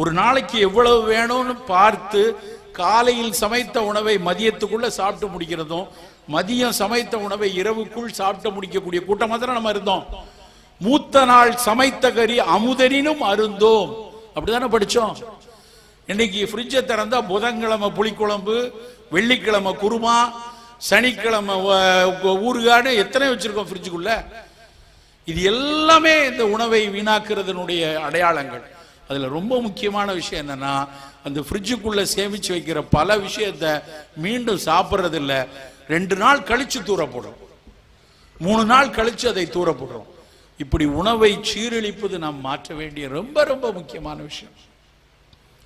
ஒரு நாளைக்கு எவ்வளவு வேணும்னு பார்த்து காலையில் சமைத்த உணவை மதியத்துக்குள்ள சாப்பிட்டு முடிக்கிறதும் மதியம் சமைத்த உணவை இரவுக்குள் சாப்பிட்டு முடிக்கக்கூடிய கூட்டமாக தான் நம்ம இருந்தோம். மூத்த நாள் சமைத்த கறி அமுதனினும் அருந்தோம். அப்படிதானே படிச்சோம். இன்னைக்கு ஃப்ரிட்ஜை திறந்தா புதன்கிழமை புளிக்குழம்பு வெள்ளிக்கிழமை குருமா சனிக்கிழமை வ- ஊறுகாடு எத்தனை வச்சிருக்கோம் ஃப்ரிட்ஜுக்குள்ள இது எல்லாமே இந்த உணவை வீணாக்குறதனுடைய அடையாளங்கள். அதில் ரொம்ப முக்கியமான விஷயம் என்னன்னா அந்த ஃப்ரிட்ஜுக்குள்ளே சேமிச்சு வைக்கிற பல விஷயத்த மீண்டும் சாப்பிட்றதில்ல. ரெண்டு நாள் கழித்து தூர போடுறோம் மூணு நாள் கழித்து அதை தூர போடுறோம் இப்படி உணவை சீரழிப்பது நாம் மாற்ற வேண்டிய ரொம்ப ரொம்ப முக்கியமான விஷயம்.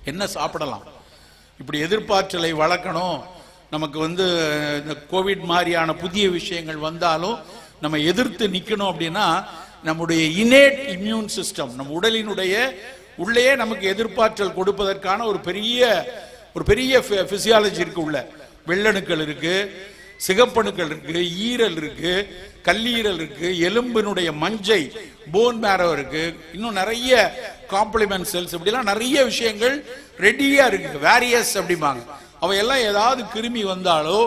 என்ன சாப்பிடலாம்? இப்படி எதிர்பார்த்தலை வளர்க்கணும். நமக்கு வந்து இந்த கோவிட் மாதிரியான புதிய விஷயங்கள் வந்தாலும் நம்ம எதிர்த்து நிற்கணும் அப்படின்னா நம்முடைய இனேட் இம்யூன் சிஸ்டம் நம்ம உடலினுடைய உள்ளேயே நமக்கு எதிர்ப்பாற்றல் கொடுப்பதற்கான ஒரு பெரிய ஒரு பெரிய பிசியாலஜி இருக்கு உள்ள. வெள்ளணுக்கள் இருக்கு சிகப்பணுக்கள் இருக்கு ஈரல் இருக்கு கல்லீரல் இருக்கு எலும்பினுடைய மஞ்சை போன் மேரோ இருக்கு. இன்னும் நிறைய காம்ப்ளிமெண்ட் செல்ஸ் இப்படிலாம் நிறைய விஷயங்கள் ரெடியா இருக்கு. வேரியஸ் அப்படிம்பாங்க. அவையெல்லாம் ஏதாவது கிருமி வந்தாலோ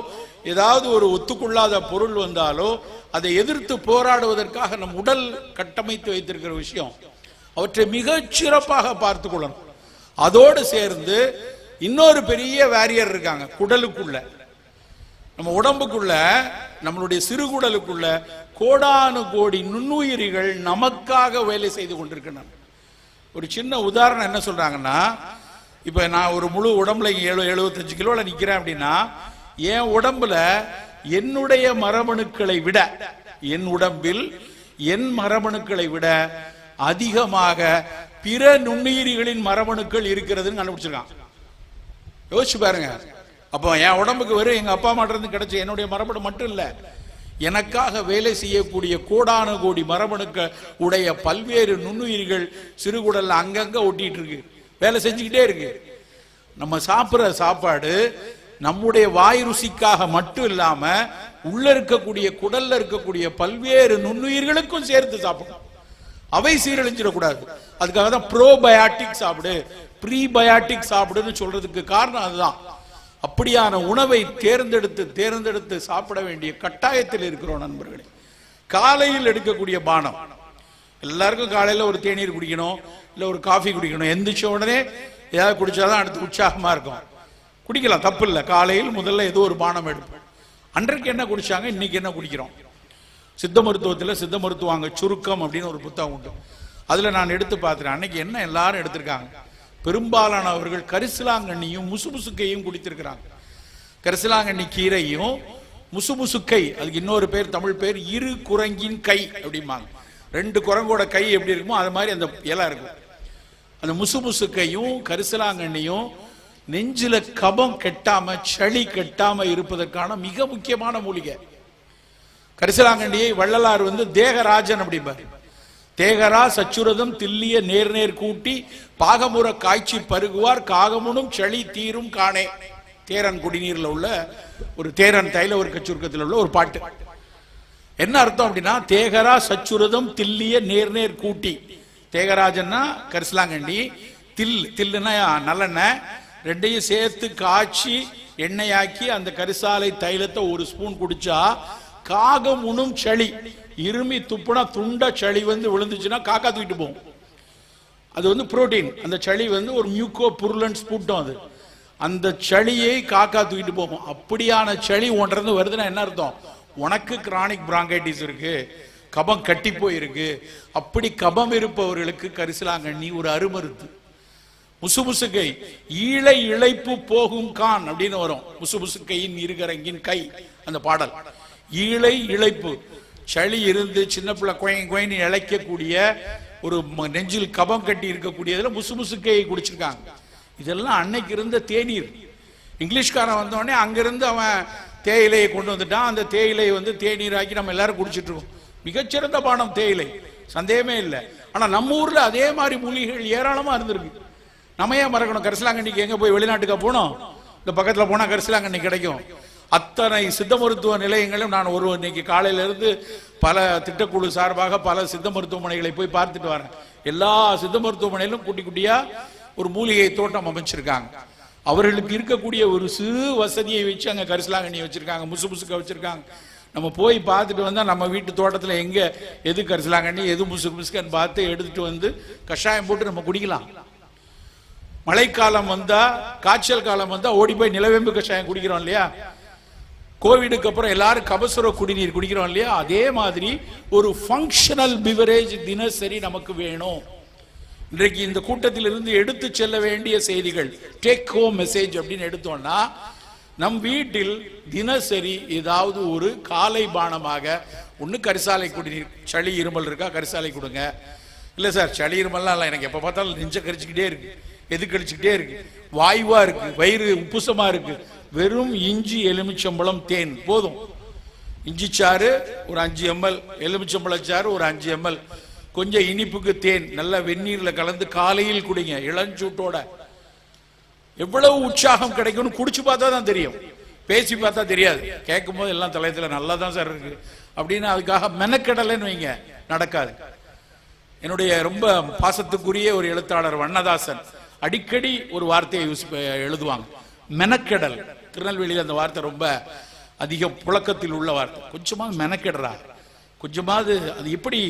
ஏதாவது ஒரு ஒத்துக்கொள்ளாத பொருள் வந்தாலோ அதை எதிர்த்து போராடுவதற்காக நம் உடல் கட்டமைத்து வைத்திருக்கிற விஷயம். அவற்றை மிகச் சிறப்பாக பார்த்து கொள்ளணும். அதோடு சேர்ந்து இன்னொரு பெரிய வேரியர் இருக்காங்க குடலுக்குள்ள. நம்ம உடம்புக்குள்ள நம்மளுடைய சிறுகுடலுக்குள்ள கோடானு கோடி நுண்ணுயிரிகள் நமக்காக வேலை செய்து கொண்டிருக்கின்றன. ஒரு சின்ன உதாரணம் என்ன சொல்றாங்கன்னா இப்ப நான் ஒரு முழு உடம்புல ஏழு எழு எழுபத்தஞ்சு கிலோல நிக்கிறேன் அப்படின்னா என் உடம்புல என்னுடைய மரபணுக்களை விட என் உடம்பில் என் மரபணுக்களை விட அதிகமாக பிற நுண்ணுயிரிகளின் மரபணுக்கள் இருக்கிறதுன்னு கண்டுபிடிச்சிருக்கான். யோசிச்சு பாருங்க. அப்போ என் உடம்புக்கு வெறும் எங்க அப்பா அம்மாட்ட இருந்து கிடைச்ச என்னுடைய மரபணு மட்டும் இல்ல எனக்காக வேலை செய்யக்கூடிய கோடான கோடி மரபணுக்க உடைய பல்வேறு நுண்ணுயிர்கள் சிறுகுடல்ல அங்கங்க ஒட்டிட்டு இருக்கு. வேலை செஞ்சுக்கிட்டே இருக்கு. நம்ம சாப்பிட்ற சாப்பாடு நம்முடைய வாய் ருசிக்காக மட்டும் இல்லாம உள்ள இருக்கக்கூடிய குடல்ல இருக்கக்கூடிய பல்வேறு நுண்ணுயிர்களுக்கும் சேர்த்து சாப்பிடணும். அவை சீரழிஞ்சிடக்கூடாது. அதுக்காக தான் ப்ரோபயாட்டிக் சாப்பிடு. ப்ரீபயாட்டிக் சாப்பிடுன்னு சொல்றதுக்கு காரணம் அதுதான். அப்படியான உணவை தேர்ந்தெடுத்து தேர்ந்தெடுத்து சாப்பிட வேண்டிய கட்டாயத்தில் இருக்கிறோம் நண்பர்களே. காலையில் எடுக்கக்கூடிய பானம். எல்லாருக்கும் காலையில் ஒரு தேநீர் குடிக்கணும் இல்லை ஒரு காஃபி குடிக்கணும். எந்திரிச்ச உடனே ஏதாவது குடிச்சாதான் அடுத்து உற்சாகமாக இருக்கும். குடிக்கலாம் தப்பு இல்லை. காலையில் முதல்ல ஏதோ ஒரு பானம் எடுப்போம். அன்றைக்கு என்ன குடிச்சாங்க? இன்னைக்கு என்ன குடிக்கிறோம்? சித்த மருத்துவத்தில் சித்த மருத்துவாங்க சுருக்கம் அப்படின்னு ஒரு புத்தகம் உண்டு. அதில் நான் எடுத்து பார்த்துறேன் அன்னைக்கு என்ன எல்லாரும் எடுத்திருக்காங்க. பெரும்பாலானவர்கள் கரிசலாங்கண்ணியும் முசுமுசுக்கையும் குடித்திருக்கிறாங்க. கரிசலாங்கண்ணி கீரையும் முசுமுசுக்கை அதுக்கு இன்னொரு பேர் தமிழ் பேர் இரு குரங்கின் கை அப்படிம்பாங்க. ரெண்டு குரங்கோட கை எப்படி இருக்குமோ அது மாதிரி அந்த இலை இருக்கும். அந்த முசுமுசுக்கையும் கரிசலாங்கண்ணியும் நெஞ்சில கபம் கெட்டாம சளி கெட்டாம இருப்பதற்கான மிக முக்கியமான மூலிகை. கரிசலாங்கண்டியை வள்ளலார் வந்து தேகராஜன் அப்படிம்பார். தேகரா சச்சுரதம் தில்லிய நேர் நேர் கூட்டி பாகமுற காய்ச்சி பருகுவார் காகமுனும் சளி தீரும் காணே. தேரன் குடிநீரில் உள்ள ஒரு தேரன் தைல ஒரு கச்சுருக்கத்தில் உள்ள ஒரு பாட்டு. என்ன அர்த்தம் அப்படின்னா தேகரா சச்சுரதம் தில்லிய நேர் நேர் கூட்டி. தேகராஜன்னா கரிசலாங்கண்டி தில் தில்லுன்னா நல்லெண்ணெய். ரெண்டையும் சேர்த்து காய்ச்சி எண்ணெயாக்கி அந்த கரிசாலை தைலத்தை ஒரு ஸ்பூன் குடிச்சா காகம் உணும் சளி. இருமி துப்புனா துண்ட சளி வந்து விழுந்துச்சுன்னா காக்கா தூக்கிட்டு போகும். அது வந்து புரோட்டீன் அந்த சளி வந்து ஒரு மியூக்கோ புருலன்ஸ் கூட்டம் அது. அந்த சளியை காக்கா தூக்கிட்டு போகும். அப்படியான சளி ஒன்றது வருதுன்னா என்ன அர்த்தம்? உனக்கு கிரானிக் பிராங்கைட்டிஸ் இருக்கு. கபம் கட்டி போயிருக்கு. அப்படி கபம் இருப்பவர்களுக்கு கரிசலாங்கண்ணி ஒரு அருமருந்து முசுமுசுக்கை. ஈழை இழைப்பு போகும் கான் அப்படின்னு வரும். முசுமுசுக்கையின் இருகரங்கின் கை. அந்த பாடல். ஈழை இழைப்பு. சளி இருந்து சின்ன பிள்ளை குயங் குயன்னு இழைக்கக்கூடிய ஒரு நெஞ்சில் கபம் கட்டி இருக்கக்கூடியதுல முசுமுசுக்கையை குடிச்சிருக்காங்க. இதெல்லாம் அன்னைக்கு இருந்த தேநீர். இங்கிலீஷ்காரன் வந்தோடனே அங்கிருந்து அவன் தேயிலையை கொண்டு வந்துட்டான். அந்த தேயிலையை வந்து தேநீராக்கி நம்ம எல்லாரும் குடிச்சிட்டு இருக்கோம். மிகச்சிறந்த பானம் தேயிலை. சந்தேகமே இல்லை. ஆனால் நம்ம ஊரில் அதே மாதிரி மூலிகைகள் ஏராளமாக இருந்திருக்கு. நம்ம ஏன் மறக்கணும்? கரிசலாங்கண்ணிக்கு எங்கே போய் வெளிநாட்டுக்கா போனோம்? இந்த பக்கத்தில் போனால் கரிசலாங்கண்ணி கிடைக்கும். அத்தனை சித்த மருத்துவ நிலையங்களும் நான் ஒரு இன்னைக்கு காலையிலிருந்து பல திட்டக்குழு சார்பாக பல சித்த மருத்துவமனைகளை போய் பார்த்துட்டு வரேன். எல்லா சித்த மருத்துவமனையிலும் குட்டி குட்டியா ஒரு மூலிகை தோட்டம் அமைச்சிருக்காங்க. அவர்களுக்கு இருக்கக்கூடிய ஒரு சிறு வசதியை வச்சு அங்க கரிசலாங்கண்ணி வச்சிருக்காங்க முசு முசுக்க வச்சிருக்காங்க. நம்ம போய் பார்த்துட்டு வந்தா நம்ம வீட்டு தோட்டத்துல எங்க எது கரிசலாங்கண்ணி எது முசு முசுக்கன்னு பார்த்து எடுத்துட்டு வந்து கஷாயம் போட்டு நம்ம குடிக்கலாம். மழைக்காலம் வந்தா காய்ச்சல் காலம் வந்தா ஓடி போய் நிலவேம்பு கஷாயம் குடிக்கிறோம் இல்லையா? கோவிடுக்கு அப்புறம் எல்லாரும் கபசுர குடிநீர் குடிக்கிறோம் இல்லையா? அதே மாதிரி ஒரு ஃபங்க்ஷனல் பிவரேஜ் தினசரி நமக்கு வேணும். இன்றைக்கு இந்த கூட்டத்தில் இருந்து எடுத்து செல்ல வேண்டிய செய்திகள் டேக் ஹோம் மெசேஜ் அப்படின்னு எடுத்தோம்னா நம் வீட்டில் தினசரி ஏதாவது ஒரு காலை பானமாக ஒன்று கரிசாலை குடிநீர் சளி இருமல் இருக்கா கரிசாலை கொடுங்க. இல்லை சார் சளி இருமல்லாம் இல்லை எனக்கு எப்போ பார்த்தாலும் நெஞ்ச கரிச்சுக்கிட்டே இருக்கு எது கழிச்சுக்கிட்டே இருக்கு வாயுவா இருக்கு வயிறு உப்புசமா இருக்கு வெறும் இஞ்சி எலுமிச்சம்பழம் தேன் போதும். இஞ்சி சாறு ஒரு அஞ்சு எம்எல். எலுமிச்சம்பழச்சாறு ஒரு அஞ்சு எம்எல். கொஞ்சம் இனிப்புக்கு தேன் நல்லா வெந்நீர்ல கலந்து காலையில் குடிங்க இளஞ்சூட்டோட. எவ்வளவு உற்சாகம் கிடைக்கும்னு குடிச்சு பார்த்தா தான் தெரியும். பேசி பார்த்தா தெரியாது. கேட்கும் போது எல்லாம் தலையத்துல நல்லா தான் சார் இருக்கு. அப்படின்னு அதுக்காக மெனக்கடலைன்னு வைங்க நடக்காது. என்னுடைய ரொம்ப பாசத்துக்குரிய ஒரு எழுத்தாளர் வண்ணதாசன் அடிக்கடி ஒரு வார்த்தையை யூஸ் எழுதுவாங்க. மெனக்கெடல். திருநெல்வேலியில் அந்த வார்த்தை ரொம்ப அதிக புழக்கத்தில் உள்ள வார்த்தை. கொஞ்சமாக மெனக்கெடுறா. கொஞ்சமாவது அது எப்படி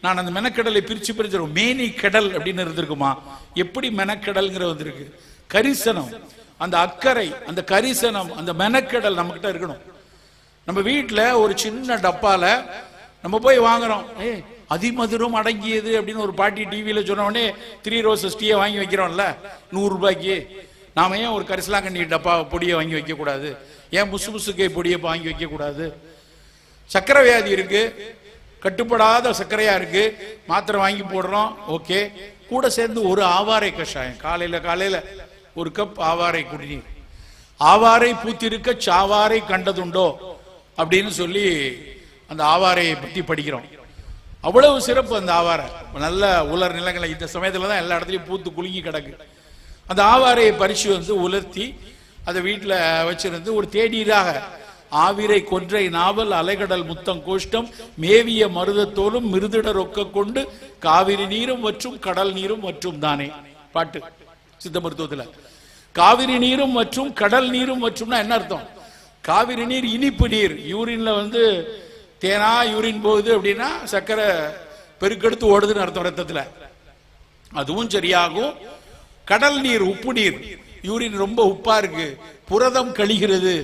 நான் அந்த மெனக்கெடலை பிரித்து பிரிச்சு மேனி கடல் அப்படின்னு இருந்திருக்குமா? எப்படி மெனக்கடல்ங்கிற வந்திருக்கு. கரிசனம் அந்த அக்கறை அந்த கரிசனம் அந்த மெனக்கெடல் நம்மகிட்ட இருக்கணும். நம்ம வீட்டில் ஒரு சின்ன டப்பால நம்ம போய் வாங்குறோம். ஏ அதிமதுரம் அடங்கியது அப்படின்னு ஒரு பாட்டி டிவியில் சொன்ன உடனே த்ரீ ரோசஸ் டீயை வாங்கி வைக்கிறோம்ல. நூறு ரூபாய்க்கு. நாம் ஏன் ஒரு கரிசலாங்கண்ணி டப்பா பொடியை வாங்கி வைக்கக்கூடாது? ஏன் புசு புசுக்கை பொடியை வாங்கி வைக்கக்கூடாது? சக்கரை வியாதி இருக்கு. கட்டுப்படாத சர்க்கரையாக இருக்குது மாத்திரை வாங்கி போடுறோம். ஓகே. கூட சேர்ந்து ஒரு ஆவாரை கஷாயம். காலையில் காலையில் ஒரு கப் ஆவாரை குடிநீர். ஆவாரை பூத்திருக்க சாவாரை கண்டதுண்டோ? அப்படின்னு சொல்லி அந்த ஆவாரையை பற்றி படிக்கிறோம். அவ்வளவு சிறப்பு அந்த ஆவாரை. நல்ல உலர் நிலங்களை இந்த சமயத்தில் தான் எல்லா இடத்துலையும் பூத்து குலுங்கி கிடக்கு. அந்த ஆவாரையை பறிச்சு வந்து உலர்த்தி அதை வீட்டில் வச்சிருந்து ஒரு தேடீராக ஆவிரை கொன்றை நாவல் அலைகடல் முத்தம் கோஷ்டம் மேவிய மருதத்தோலும் மிருதிட ரொக்க கொண்டு காவிரி நீரும் மற்றும் கடல் நீரும் மற்றும் தானே. பாட்டு சித்த மருத்துவத்தில். காவிரி நீரும் மற்றும் கடல் நீரும் மற்றும்னா என்ன அர்த்தம்? காவிரி நீர் இனிப்பு நீர். யூரின்ல வந்து தேனா யூரின் போகுது அப்படின்னா சர்க்கரை பெருக்கெடுத்து ஓடுதுன்னு அர்த்தம் ரத்தத்தில். அதுவும் சரியாகும். கடல் நீர் உப்பு நீர். யூரின் ரொம்ப உப்பா இருக்கு. புரதம் கழிகிறது.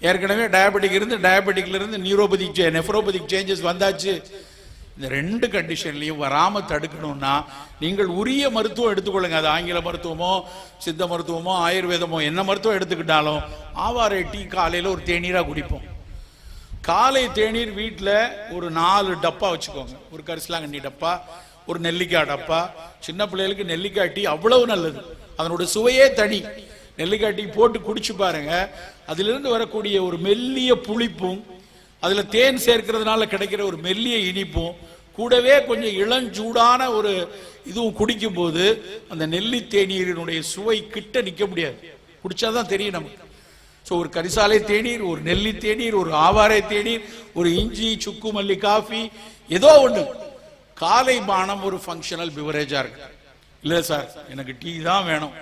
ஏற்கனவே டயபெட்டிக் இருந்து டயபெட்டிக்ல இருந்து நியூரோபதிக் நெஃப்ரோபதிக் சேஞ்சஸ் வந்தாச்சு. இந்த ரெண்டு கண்டிஷன்லையும் வராம தடுக்கணும்னா நீங்கள் உரிய மருத்துவம் எடுத்துக்கொள்ளுங்க. அது ஆங்கில மருத்துவமோ சித்த மருத்துவமோ ஆயுர்வேதமோ என்ன மருத்துவம் எடுத்துக்கிட்டாலும் ஆவாரை டீ காலையில ஒரு தேநீரா குடிப்போம். காலை தேநீர் வீட்டில் ஒரு நாலு டப்பா வச்சுக்கோங்க. ஒரு கரிசலாங்கண்ணி டப்பா. ஒரு நெல்லிக்காய் டப்பா சின்ன பிள்ளைகளுக்கு நெல்லிக்காய் டீ அவ்வளவு நல்லது. அதனோட சுவையே தனி. நெல்லிக்காய் டீ போட்டு குடிச்சு பாருங்க. அதிலிருந்து வரக்கூடிய ஒரு மெல்லிய புளிப்பும் அதுல தேன் சேர்க்கிறதுனால கிடைக்கிற ஒரு மெல்லிய இனிப்பும் கூடவே கொஞ்சம் இளஞ்சூடான ஒரு இதுவும் குடிக்கும் போது அந்த நெல்லி தேநீரினுடைய சுவை கிட்ட நிக்க முடியாது. குடிச்சாதான் தெரியும் நமக்கு. ஸோ ஒரு கரிசாலை தேநீர் ஒரு நெல்லி தேநீர் ஒரு ஆவாரை தேநீர் ஒரு இஞ்சி சுக்கு மல்லி காஃபி ஏதோ ஒன்று காலை பானம் ஒரு ஃபங்க்ஷனல் பிவரேஜா இருக்கு. இல்லை சார் எனக்கு டீ தான் வேணும்.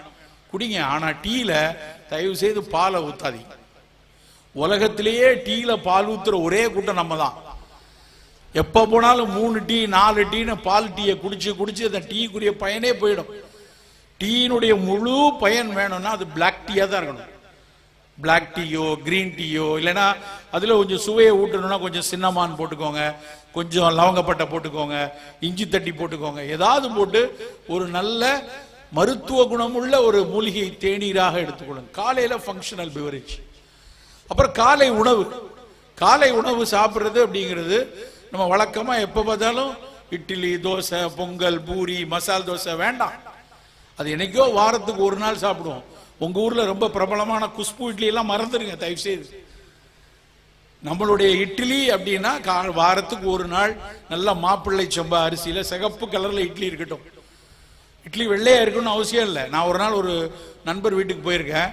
குடிங்க ஆனா டீல தயவு செய்து பாலை ஊத்தாதீங்க. உலகத்திலேயே டீல பால் ஊத்துற ஒரே கூட்டம் நம்ம தான் எப்ப போனாலும் மூணு டீ நாலு டீன்னு பால் டீயை குடிச்சு குடிச்சு அந்த டீக்குரிய பயனே போயிடும். டீயினுடைய முழு பயன் வேணும்னா அது பிளாக் டீயா தான் இருக்கணும். பிளாக் டீயோ கிரீன் டீயோ இல்லைன்னா அதில் கொஞ்சம் சுவையை ஊட்டணும்னா கொஞ்சம் சின்னமான் போட்டுக்கோங்க. கொஞ்சம் லவங்கப்பட்டை போட்டுக்கோங்க. இஞ்சி தட்டி போட்டுக்கோங்க. ஏதாவது போட்டு ஒரு நல்ல மருத்துவ குணமுள்ள ஒரு மூலிகை தேநீராக எடுத்துக்கொள்ளுங்க. காலையில் ஃபங்க்ஷனல் பிவரேஜ் அப்புறம் காலை உணவு. காலை உணவு சாப்பிட்றது அப்படிங்கிறது நம்ம வழக்கமாக எப்போ பார்த்தாலும் இட்லி தோசை பொங்கல் பூரி மசால் தோசை வேண்டாம். அது என்னைக்கோ வாரத்துக்கு ஒரு நாள் சாப்பிடுவோம். உங்க ஊர்ல ரொம்ப பிரபலமான குஷ்பு இட்லி எல்லாம் மறந்துடுங்க தயவு செய்து நம்மளுடைய இட்லி அப்படின்னா கா- வாரத்துக்கு ஒரு நாள் நல்ல மாப்பிள்ளை செம்பா அரிசியில சிகப்பு கலர்ல இட்லி இருக்கட்டும். இட்லி வெள்ளையா இருக்கணும்னு அவசியம் இல்லை. நான் ஒரு நாள் ஒரு நண்பர் வீட்டுக்கு போயிருக்கேன்.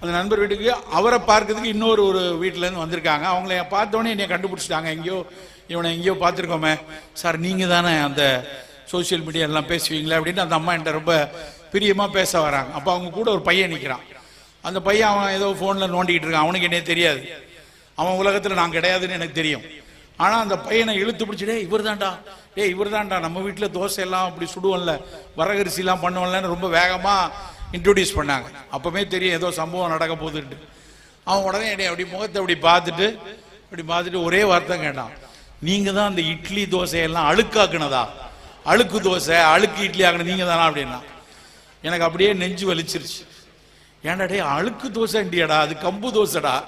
அந்த நண்பர் வீட்டுக்கு அவரை பார்க்கறதுக்கு இன்னொரு ஒரு வீட்டுல இருந்து வந்திருக்காங்க. அவங்கள பார்த்தோன்னே என்னை கண்டுபிடிச்சிட்டாங்க. எங்கேயோ இவனை எங்கேயோ பார்த்துருக்கோமே. சார் நீங்க தானே அந்த சோஷியல் மீடியா எல்லாம் பேசுவீங்களே? அப்படின்னு அந்த அம்மா என்கிட்ட ரொம்ப பிரியமாக பேச வராங்க. அப்போ அவங்க கூட ஒரு பையன் நிற்கிறான் அந்த பையன் அவன் ஏதோ ஃபோனில் நோண்டிக்கிட்டு இருக்கான். அவனுக்கு என்ன தெரியாது. அவன் உலகத்தில் நான் கிடையாதுன்னு எனக்கு தெரியும். ஆனால் அந்த பையனை இழுத்து பிடிச்சிடே இவர் தான்டா டேய் இவர் தான்டா நம்ம வீட்டில் தோசை எல்லாம் அப்படி சுடுவோம்ல. வரகரிசிலாம் பண்ணுவோம்லன்னு ரொம்ப வேகமாக இன்ட்ரொடியூஸ் பண்ணாங்க. அப்போவே தெரியும் ஏதோ சம்பவம் நடக்க போகுதுன்ட்டு. அவன் உடனே என்னை அப்படி முகத்தை அப்படி பார்த்துட்டு அப்படி பார்த்துட்டு ஒரே வார்த்தை கேட்டான். நீங்கள் தான் அந்த இட்லி தோசையெல்லாம் அழுக்காக்குனதா? அழுக்கு தோசை அழுக்கு இட்லி ஆக்குனது நீங்கள் தானா? அப்படின்னா. எனக்கு அப்படியே நெஞ்சு வலிச்சிருச்சு. ஏன்டாடே அழுக்கு தோசைண்டியடா அது கம்பு தோசைடா.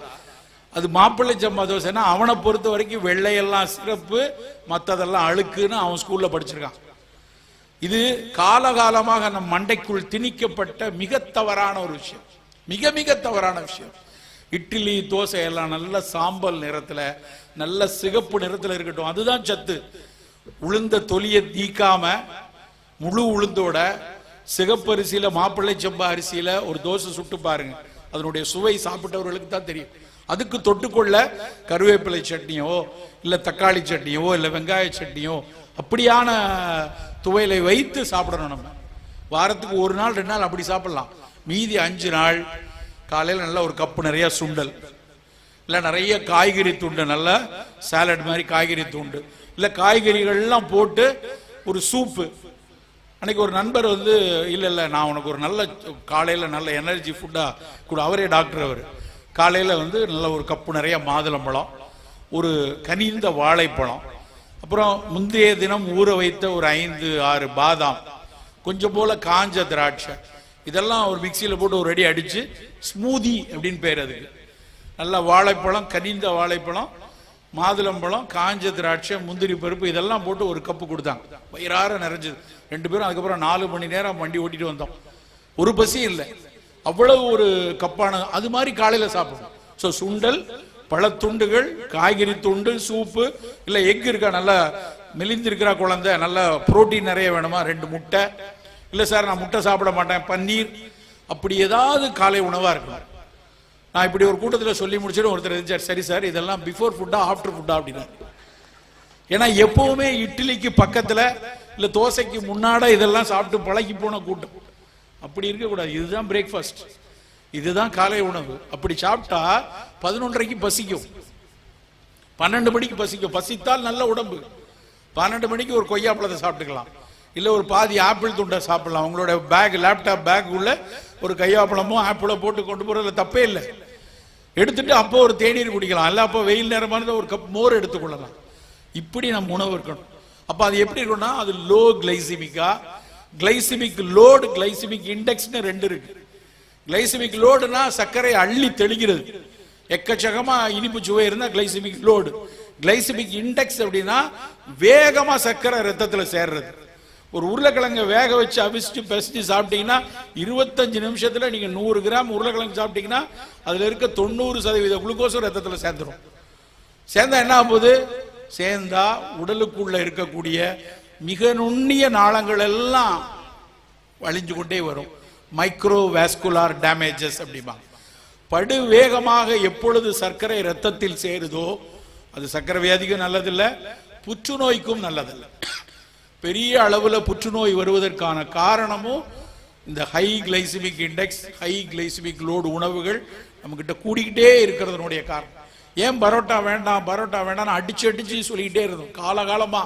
அது மாப்பிள்ளை சம்பா தோசைன்னா அவனை பொறுத்த வரைக்கும் வெள்ளையெல்லாம் சிறப்பு மற்றதெல்லாம் அழுக்குன்னு அவன் ஸ்கூல்ல படிச்சிருக்கான். இது காலகாலமாக நம் மண்டைக்குள் திணிக்கப்பட்ட மிக தவறான ஒரு விஷயம். மிக மிக தவறான விஷயம். இட்லி தோசை எல்லாம் நல்ல சாம்பல் நிறத்துல நல்ல சிகப்பு நிறத்துல இருக்கட்டும் அதுதான் சத்து. உளுந்த தொலியை தீக்காம முழு உளுந்தோட சிகப்பரிசியில மாப்பிள்ளை செம்பா அரிசியில ஒரு தோசை சுட்டு பாருங்க. அதனுடைய சுவை சாப்பிட்டவர்களுக்கு தான் தெரியும். அதுக்கு தொட்டுக்கொள்ள கருவேப்பிலை சட்னியோ இல்ல தக்காளி சட்னியோ இல்ல வெங்காய சட்னியோ அப்படியான துவையலை வைத்து சாப்பிடணும் நம்ம. வாரத்துக்கு ஒரு நாள் ரெண்டு நாள் அப்படி சாப்பிடலாம். மீதி அஞ்சு நாள் காலையில் நல்ல ஒரு கப்பு நிறைய சுண்டல். இல்ல நிறைய காய்கறி துண்டு நல்ல சாலட் மாதிரி காய்கறி துண்டு. இல்ல காய்கறிகள்லாம் போட்டு ஒரு சூப்பு அன்னைக்கு ஒரு நண்பர் வந்து இல்லை இல்லை நான் உனக்கு ஒரு நல்ல காலையில் நல்ல எனர்ஜி ஃபுட்டாக கூட. அவரே டாக்டர் அவர். காலையில் வந்து நல்ல ஒரு கப்பு நிறைய மாதுளம்பழம் ஒரு கனிந்த வாழைப்பழம் அப்புறம் முந்தைய தினம் ஊற வைத்த ஒரு ஐந்து ஆறு பாதாம் கொஞ்சம் போல காஞ்ச திராட்சை. இதெல்லாம் ஒரு மிக்சியில் போட்டு ஒரு அடி அடித்து ஸ்மூதி அப்படின்னு பேர் அதுக்கு. நல்ல வாழைப்பழம் கனிந்த வாழைப்பழம் மாதுளம்பழம் காஞ்ச திராட்சை முந்திரி பருப்பு இதெல்லாம் போட்டு ஒரு கப்பு கொடுத்தாங்க. வயிறார நிறைஞ்சது. ரெண்டு பேரும் அதுக்கப்புறம் நாலு மணி நேரம் வண்டி ஓட்டிட்டு வந்தோம். ஒரு பசி இல்லை. அவ்வளவு ஒரு கப்பான அது மாதிரி காலையில சாப்பிடணும் ஸோ சுண்டல் பழத்துண்டுகள் காய்கறி துண்டு சூப்பு இல்ல எக் இருக்கா நல்லா மெலிந்திருக்கிறா குழந்தை நல்லா புரோட்டீன் நிறைய வேணுமா? ரெண்டு முட்டை. இல்ல சார் நான் முட்டை சாப்பிட மாட்டேன் பன்னீர். அப்படி ஏதாவது காலை உணவா இருக்கணும். நான் இப்படி ஒரு கூட்டத்தில் சொல்லி முடிச்சுட்டு ஒருத்தர் இருந்துச்சார் சரி சார் இதெல்லாம் பிஃபோர் ஃபுட்டா ஆஃப்டர் ஃபுட்டா அப்படின்னா. ஏன்னா எப்பவுமே இட்லிக்கு பக்கத்தில் இல்லை தோசைக்கு முன்னாட இதெல்லாம் சாப்பிட்டு பழகி போன கூட்டம். அப்படி இருக்கக்கூடாது. இதுதான் பிரேக்ஃபாஸ்ட் இதுதான் காலை உணவு. அப்படி சாப்பிட்டா பதினொன்றரைக்கு பசிக்கும். பன்னெண்டு மணிக்கு பசிக்கும். பசித்தால் நல்ல உடம்பு. பன்னெண்டு மணிக்கு ஒரு கொய்யா பழத்தை சாப்பிட்டுக்கலாம். இல்லை ஒரு பாதி ஆப்பிள் துண்டை சாப்பிடலாம். உங்களோட பேக் லேப்டாப் பேக் உள்ள ஒரு கையாப்பழமோ ஆப்பிளோ போட்டு கொண்டு போகிறதுல தப்பே இல்லை. எடுத்துட்டு அப்போ ஒரு தேநீர் குடிக்கலாம். இல்லை அப்போ வெயில் நேரமா ஒரு கப் மோர் எடுத்துக்கொள்ளலாம் இப்படி நம்ம உணவு இருக்கணும். அப்போ அது எப்படி இருக்கும்னா அது லோ கிளைசிமிக்கா கிளைசிமிக் லோடு கிளைசிமிக் இண்டெக்ஸ்னு ரெண்டு இருக்கு. கிளைசிமிக் லோடுனா சர்க்கரை அள்ளி தெளிக்கிறது. எக்கச்சக்கமா இனிப்பு சுவை இருந்தால் கிளைசிமிக் லோடு கிளைசிமிக் இண்டெக்ஸ் அப்படின்னா வேகமா சர்க்கரை ரத்தத்தில் சேர்றது. ஒரு உருளைக்கிழங்க வேக வச்சு அவிச்சு பெசிட்டு சாப்பிட்டீங்கன்னா இருபத்தஞ்சு நிமிஷத்தில் நீங்கள் நூறு கிராம் உருளைக்கிழங்கு சாப்பிட்டீங்கன்னா அதில் இருக்க தொண்ணூறு சதவீத குளுக்கோஸும் ரத்தத்தில் சேர்ந்துடும் சேர்ந்தா என்ன ஆகுது சேர்ந்தா உடலுக்குள்ள இருக்கக்கூடிய மிக நுண்ணிய நாளங்கள் எல்லாம் வழிஞ்சு கொண்டே வரும். மைக்ரோ வேஸ்குலார் டேமேஜஸ் அப்படிம்பாங்க. படு வேகமாக எப்பொழுது சர்க்கரை ரத்தத்தில் சேருதோ அது சர்க்கரை வியாதிக்கும் நல்லதில்லை புற்றுநோய்க்கும் நல்லதில்லை. பெரிய அளவில் புற்றுநோய் வருவதற்கான காரணமும் இந்த high glycemic index high glycemic load உணவுகள் நம்மக்கிட்ட கூடிக்கிட்டே இருக்கிறதுனுடைய காரணம். ஏன் பரோட்டா வேண்டாம் பரோட்டா வேண்டாம்னு அடிச்சு அடிச்சு சொல்லிக்கிட்டே இருந்தோம் காலகாலமா.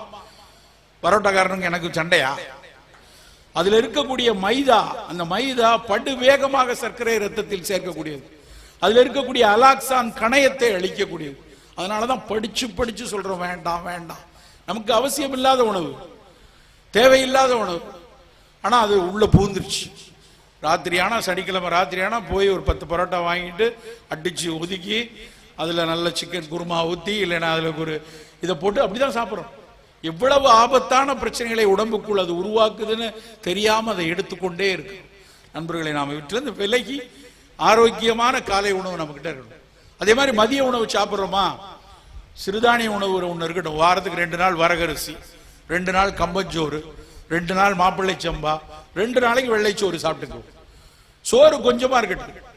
பரோட்டாக்காரனுக்கு எனக்கு சண்டையா? அதுல இருக்கக்கூடிய மைதா அந்த மைதா படு வேகமாக சர்க்கரை ரத்தத்தில் சேர்க்கக்கூடியது. அதுல இருக்கக்கூடிய அலாக்சான் கணையத்தை அழிக்கக்கூடியது. அதனாலதான் படிச்சு படிச்சு சொல்றோம் வேண்டாம் வேண்டாம். நமக்கு அவசியம் இல்லாத உணவு. தேவையில்லாத உணவு. ஆனால் அது உள்ள பூந்துருச்சு ராத்திரி சனிக்கிழமை ராத்திரி போய் ஒரு பத்து பரோட்டா வாங்கிட்டு அடிச்சு ஒதுக்கி அதில் நல்ல சிக்கன் குருமா ஊற்றி இல்லைன்னா அதில் ஒரு இதை போட்டு அப்படிதான் சாப்பிட்றோம். எவ்வளவு ஆபத்தான பிரச்சனைகளை உடம்புக்குள் அது உருவாக்குதுன்னு தெரியாம அதை எடுத்துக்கொண்டே இருக்கு. நண்பர்களை நாம் வீட்டிலிருந்து விலகி ஆரோக்கியமான காலை உணவு நம்ம கிட்ட இருக்கணும். அதே மாதிரி மதிய உணவு சாப்பிட்றோமா? சிறுதானிய உணவு ஒன்று இருக்கட்டும். வாரத்துக்கு ரெண்டு நாள் வரகரிசி. ரெண்டு நாள் கம்பஞ்சோறு ரெண்டு நாள் மாப்பிள்ளை சம்பா ரெண்டு நாளைக்கு வெள்ளைச்சோறு சாப்பிட்டுக்குவோம் சோறு கொஞ்சமா இருக்கட்டும்.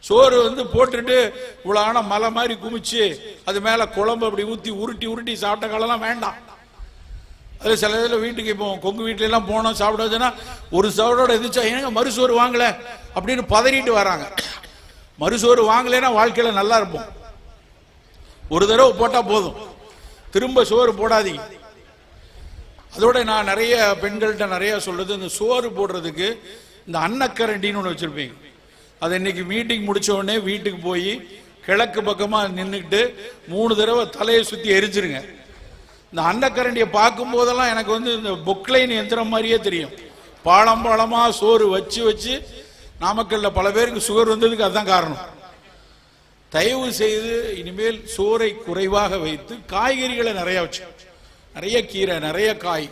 சோறு வந்து போட்டுட்டு இவ்வளோ மலை மாதிரி குமிச்சு அது மேல குழம்பு அப்படி ஊத்தி உருட்டி உருட்டி சாப்பிட்ட காலம்லாம் வேண்டாம். அது சில இதில் வீட்டுக்கு இப்போ கொங்கு வீட்டுல எல்லாம் போனோம் சாப்பிடாதுன்னா ஒரு சவரோட எதிர்த்தா ஏங்க மறுசோறு வாங்கல? அப்படின்னு பதறிட்டு வராங்க. மறுசோறு வாங்கலைன்னா வாழ்க்கையில நல்லா இருப்போம். ஒரு தடவை போட்டா போதும். திரும்ப சோறு போடாதீங்க. அதோட நான் நிறைய பெண்கள்கிட்ட நிறைய சொல்றது இந்த சோறு போடுறதுக்கு இந்த அன்னக்கரண்டின்னு ஒன்று வச்சிருப்பீங்க. அது இன்னைக்கு மீட்டிங் முடிச்ச உடனே வீட்டுக்கு போய் கிழக்கு பக்கமாக நின்றுக்கிட்டு மூணு தடவை தலையை சுற்றி எரிஞ்சிருங்க. இந்த அன்னக்கரண்டியை பார்க்கும் போதெல்லாம் எனக்கு வந்து இந்த பொக்லைன் எந்திரம் மாதிரியே தெரியும். பாலம் பாலமாக சோறு வச்சு வச்சு நாமக்கல்ல பல பேருக்கு சுகர் வந்ததுக்கு அதுதான் காரணம். தயவு செய்து இனிமேல் சோறை குறைவாக வைத்து காய்கறிகளை நிறையா வச்சு. நிறைய கீரை நிறைய காய்.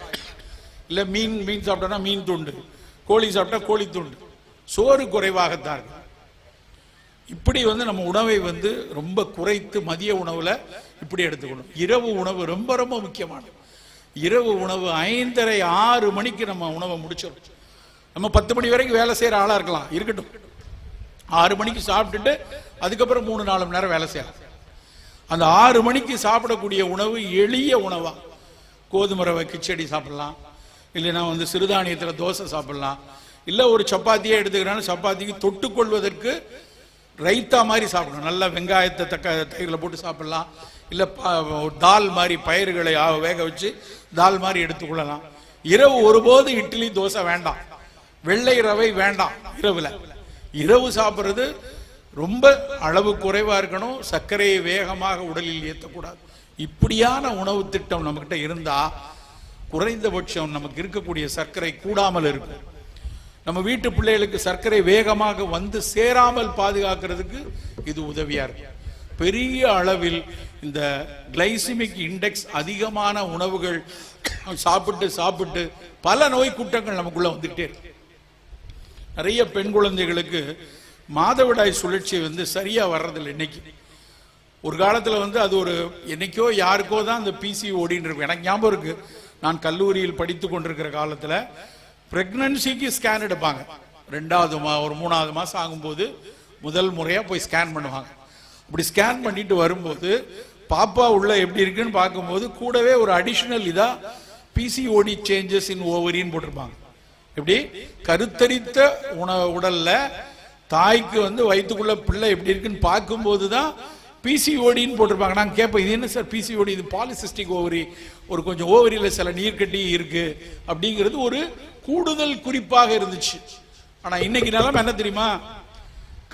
இல்ல மீன் மீன் சாப்பிட்டோம்னா மீன் துண்டு. கோழி சாப்பிட்டா கோழி துண்டு. சோறு குறைவாகத்தான் இப்படி வந்து நம்ம உணவை வந்து ரொம்ப குறைத்து மதிய உணவுல இப்படி எடுத்துக்கணும். இரவு உணவு ரொம்ப ரொம்ப முக்கியமானது. இரவு உணவு ஐந்தரை ஆறு மணிக்கு நம்ம உணவை முடிச்சிடும் நம்ம பத்து மணி வரைக்கும் வேலை செய்யற ஆளா இருக்கலாம். இருக்கட்டும். ஆறு மணிக்கு சாப்பிட்டுட்டு அதுக்கப்புறம் மூணு நாலு மணி நேரம் வேலை செய்யலாம். அந்த ஆறு மணிக்கு சாப்பிடக்கூடிய உணவு எளிய உணவா. கோதுமை ரவை கிச்சடி சாப்பிடலாம். இல்லைன்னா வந்து சிறுதானியத்தில் தோசை சாப்பிடலாம். இல்லை ஒரு சப்பாத்தியே எடுத்துக்கிறான்னு சப்பாத்திக்கு தொட்டுக்கொள்வதற்கு ரைத்தா மாதிரி சாப்பிடணும். நல்லா வெங்காயத்தை தக்க தயிரில் போட்டு சாப்பிடலாம். இல்லை தால் மாதிரி பயிர்களை வேக வச்சு தால் மாதிரி எடுத்துக்கொள்ளலாம் இரவு ஒருபோது இட்லி தோசை வேண்டாம். வெள்ளை ரவை வேண்டாம் இரவில். இரவு சாப்பிட்றது ரொம்ப அளவு குறைவாக இருக்கணும். சர்க்கரையை வேகமாக உடலில் ஏற்றக்கூடாது இப்படியான உணவு திட்டம் நம்மகிட்ட இருந்தா குறைந்தபட்சம் நமக்கு இருக்கக்கூடிய சர்க்கரை கூடாமல் இருக்கும். நம்ம வீட்டு பிள்ளைகளுக்கு சர்க்கரை வேகமாக வந்து சேராமல் பாதுகாக்கிறதுக்கு இது உதவியா இருக்கு பெரிய அளவில் இந்த கிளைசிமிக் இண்டெக்ஸ் அதிகமான உணவுகள் சாப்பிட்டு சாப்பிட்டு பல நோய் கூட்டங்கள் நமக்குள்ள வந்துட்டே இருக்கு. நிறைய பெண் குழந்தைகளுக்கு மாதவிடாய் சுழற்சி வந்து சரியா வர்றதில்லை இன்னைக்கு. ஒரு காலத்தில் வந்து அது ஒரு என்னைக்கோ யாருக்கோ தான் அந்த பிசி ஓடின்னு இருக்கும். எனக்கு ஞாபகம் இருக்கு. நான் கல்லூரியில் படித்து கொண்டிருக்கிற காலத்தில் பிரெக்னன்சிக்கு ஸ்கேன் எடுப்பாங்க. ரெண்டாவது மா ஒரு மூணாவது மாதம் ஆகும்போது முதல் முறையாக போய் ஸ்கேன் பண்ணுவாங்க. அப்படி ஸ்கேன் பண்ணிட்டு வரும்போது பாப்பா உள்ள எப்படி இருக்குன்னு பார்க்கும்போது கூடவே ஒரு அடிஷ்னல் இதாக பிசிஓடி சேஞ்சஸ் இன் ஓவரின்னு போட்டிருப்பாங்க. எப்படி? கருத்தரித்த உண உடல்ல தாய்க்கு வந்து வயிற்றுக்குள்ள பிள்ளை எப்படி இருக்குன்னு பார்க்கும்போது தான் பிசிஓடின்னு போட்டிருப்பாங்க. நாங்கள் கேட்போம் இது என்ன சார் பிசிஓடி இது பாலிசிஸ்டிக் ஓவரி ஒரு கொஞ்சம் ஓவரியில் சில நீர்க்கட்டி இருக்கு. அப்படிங்கிறது ஒரு கூடுதல் குறிப்பாக இருந்துச்சு. ஆனால் இன்னைக்கு நிலம என்ன தெரியுமா?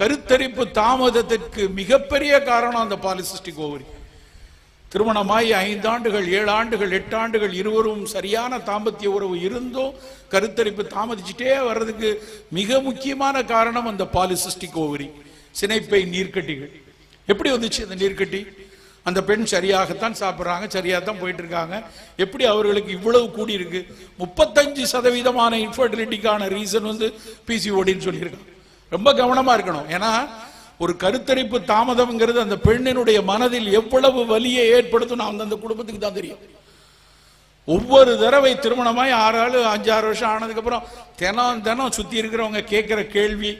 கருத்தரிப்பு தாமதத்திற்கு மிகப்பெரிய காரணம் அந்த பாலிசிஸ்டிக் ஓவரி திருமணமாகி ஐந்தாண்டுகள் ஏழு ஆண்டுகள் எட்டு ஆண்டுகள் இருவரும் சரியான தாம்பத்திய உறவு இருந்தும் கருத்தரிப்பு தாமதிச்சுட்டே வர்றதுக்கு மிக முக்கியமான காரணம் அந்த பாலிசிஸ்டிக் ஓவரி சினைப்பை நீர்க்கட்டிகள். எப்படி வந்துச்சு அந்த நீர்க்கட்டி? அந்த பெண் சரியாகத்தான் சாப்பிட்றாங்க சரியாக தான் போயிட்டு இருக்காங்க எப்படி அவர்களுக்கு இவ்வளவு கூடி இருக்கு முப்பத்தஞ்சு சதவீதமான இன்ஃபர்டிலிட்டிக்கான ரீசன் வந்து பிசிஓடின்னு சொல்லியிருக்காங்க ரொம்ப கவனமாக இருக்கணும். ஏன்னா ஒரு கருத்தரிப்பு தாமதம்ங்கிறது அந்த பெண்ணினுடைய மனதில் எவ்வளவு வலியை ஏற்படுத்தும் நான் அந்த குடும்பத்துக்கு தான் தெரியும். ஒவ்வொரு தடவை திருமணமாய் ஆறு ஆள் அஞ்சாறு வருஷம் ஆனதுக்கப்புறம் தினம் தினம் சுற்றி இருக்கிறவங்க கேட்குற கேள்வி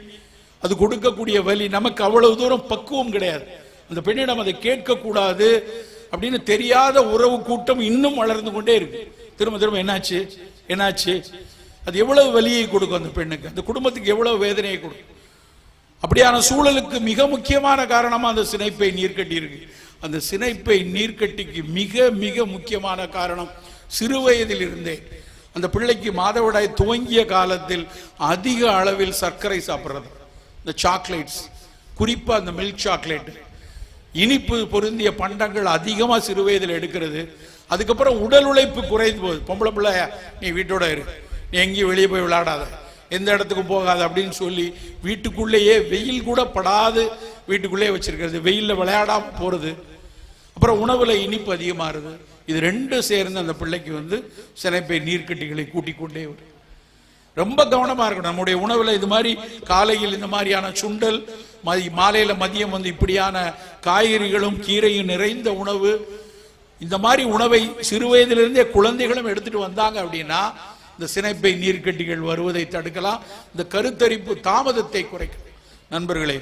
அது கொடுக்கக்கூடிய வலி. நமக்கு அவ்வளவு தூரம் பக்குவம் கிடையாது. அந்த பெண்ணிடம் அதை கேட்கக்கூடாது அப்படின்னு தெரியாத உறவு கூட்டம் இன்னும் வளர்ந்து கொண்டே இருக்கு. திரும்ப திரும்ப என்னாச்சு? என்னாச்சு? அது எவ்வளவு வலியை கொடுக்கும் அந்த பெண்ணுக்கு? அந்த குடும்பத்துக்கு எவ்வளவு வேதனையை கொடுக்கும்? அப்படியான சூழலுக்கு மிக முக்கியமான காரணமா அந்த சினைப்பை நீர்க்கட்டி இருக்கு அந்த சினைப்பை நீர்க்கட்டிக்கு மிக மிக முக்கியமான காரணம் சிறு வயதில் இருந்தே. அந்த பிள்ளைக்கு மாதவிடாய் துவங்கிய காலத்தில் அதிக அளவில் சர்க்கரை சாப்பிட்றது. இந்த சாக்லேட்ஸ் குறிப்பாக அந்த மில்க் சாக்லேட் இனிப்பு பொருந்திய பண்டங்கள் அதிகமாக சிறு வயதில் எடுக்கிறது. அதுக்கப்புறம் உடல் உழைப்பு குறைந்து போகுது. பொம்பளை பிள்ளை நீ வீட்டோட இரு. நீ எங்கேயும் வெளியே போய் விளையாடாத. எந்த இடத்துக்கும் போகாத அப்படின்னு சொல்லி வீட்டுக்குள்ளேயே வெயில் கூட படாது. வீட்டுக்குள்ளேயே வச்சிருக்கிறது. வெயிலில் விளையாடாம போகிறது அப்புறம் உணவில் இனிப்பு அதிகமாகுது. இது ரெண்டும் சேர்ந்து அந்த பிள்ளைக்கு வந்து சினைப்பை நீர்க்கட்டிகளை கூட்டிக் கொண்டே வரும் ரொம்ப கவனமா இருக்கணும். நம்முடைய உணவுல இது மாதிரி காலையில் இந்த மாதிரியான சுண்டல் மதி மாலையில மதியம் வந்து இப்படியான காய்கறிகளும் கீரையும் நிறைந்த உணவு இந்த மாதிரி உணவை சிறு வயதிலிருந்தே குழந்தைகளும் எடுத்துட்டு வந்தாங்க அப்படின்னா இந்த சினைப்பை நீர்க்கட்டிகள் வருவதை தடுக்கலாம். இந்த கருத்தரிப்பு தாமதத்தை குறைக்கலாம் நண்பர்களே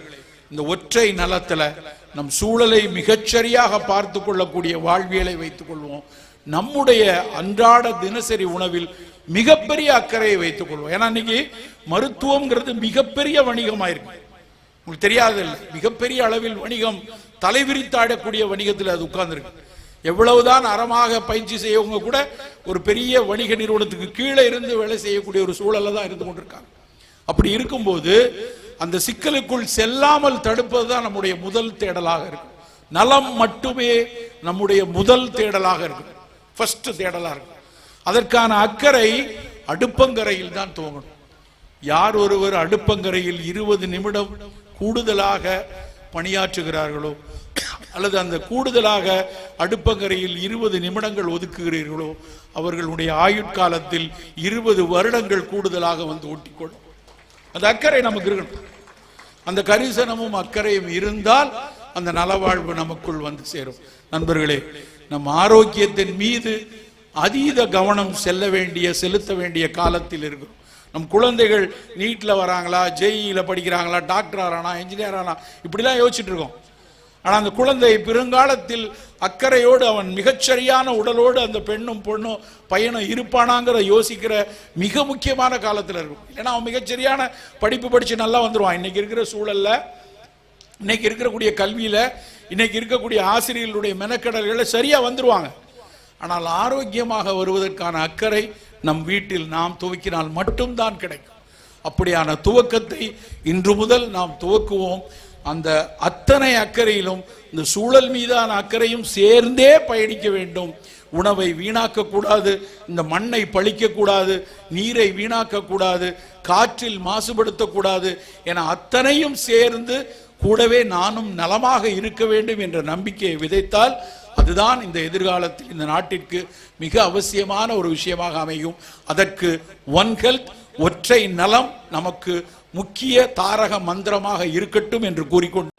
இந்த ஒற்றை நலத்துல நம் சூழலை மிகச்சரியாக பார்த்து கொள்ளக்கூடிய வாழ்வியலை வைத்துக் கொள்வோம். நம்முடைய அன்றாட தினசரி உணவில் மிகப்பெரிய அக்கறையை வைத்துக் கொள்வோம். ஏன்னா இன்னைக்கு மருத்துவம்ங்கிறது மிகப்பெரிய வணிகமாயிருக்கு. உங்களுக்கு தெரியாது மிகப்பெரிய அளவில் வணிகம் தலைவிரித்தாடக்கூடிய வணிகத்தில் அது உட்கார்ந்துருக்கு. எவ்வளவுதான் அறமாக பயிற்சி செய்யவங்க கூட ஒரு பெரிய வணிக நிறுவனத்துக்கு கீழே இருந்து வேலை செய்யக்கூடிய ஒரு சூழல்ல தான் இருந்து கொண்டிருக்காங்க. அப்படி இருக்கும்போது அந்த சிக்கலுக்குள் செல்லாமல் தடுப்பது தான் நம்முடைய முதல் தேடலாக இருக்கும். நலம் மட்டுமே நம்முடைய முதல் தேடலாக இருக்கும். ஃபர்ஸ்ட் தேடலாக இருக்கும். அதற்கான அக்கறை அடுப்பங்கரையில் தான் துவங்கணும் யார் ஒருவர் அடுப்பங்கரையில் இருபது நிமிடம் கூடுதலாக பணியாற்றுகிறார்களோ அல்லது அந்த கூடுதலாக அடுப்பங்கரையில் இருபது நிமிடங்கள் ஒதுக்குகிறீர்களோ அவர்களுடைய ஆயுட்காலத்தில் இருபது வருடங்கள் கூடுதலாக வந்து ஒட்டிக்கொள்ளும். அந்த அக்கறை நமக்கு இருக்கணும். அந்த கரிசனமும் அக்கறையும் இருந்தால் அந்த நலவாழ்வு நமக்குள் வந்து சேரும். நண்பர்களே நம் ஆரோக்கியத்தின் மீது அதீத கவனம் செல்ல வேண்டிய செலுத்த வேண்டிய காலத்தில் இருக்கிறோம் நம் குழந்தைகள் நீட்டில் வராங்களா ஜெயியில் படிக்கிறாங்களா டாக்டர் ஆறானா இன்ஜினியர் ஆனா இப்படிலாம் யோசிச்சுட்டு இருக்கோம். ஆனால் அந்த குழந்தை பெருங்காலத்தில் அக்கறையோடு அவன் மிகச்சரியான உடலோடு அந்த பெண்ணும் பொண்ணும் பையனும் இருப்பானாங்கிற யோசிக்கிற மிக முக்கியமான காலத்தில் இருக்கும். ஏன்னா அவன் மிகச்சரியான படிப்பு படித்து நல்லா வந்துடுவான் இன்னைக்கு இருக்கிற சூழலில் இன்னைக்கு இருக்கக்கூடிய கல்வியில் இன்னைக்கு இருக்கக்கூடிய ஆசிரியர்களுடைய மெனக்கடல்களை சரியாக வந்துடுவாங்க ஆனால் ஆரோக்கியமாக வருவதற்கான அக்கறை நம் வீட்டில் நாம் துவக்கினால் மட்டும்தான் கிடைக்கும். அப்படியான துவக்கத்தை இன்று முதல் நாம் துவக்குவோம். அந்த அத்தனை அக்கறையிலும் இந்த சூழல் மீதான அக்கறையும் சேர்ந்தே பயணிக்க வேண்டும். உணவை வீணாக்க கூடாது இந்த மண்ணை பழிக்க கூடாது நீரை வீணாக்க கூடாது காற்றில் மாசுபடுத்தக்கூடாது என அத்தனையும் சேர்ந்து கூடவே நானும் நலமாக இருக்க வேண்டும் என்ற நம்பிக்கையை விதைத்தால் அதுதான் இந்த எதிர்காலத்தில் இந்த நாட்டிற்கு மிக அவசியமான ஒரு விஷயமாக அமையும். அதற்கு ஒன் ஹெல்த் ஒற்றை நலம் நமக்கு முக்கிய தாரக மந்திரமாக இருக்கட்டும் என்று கூறிக்கொண்டு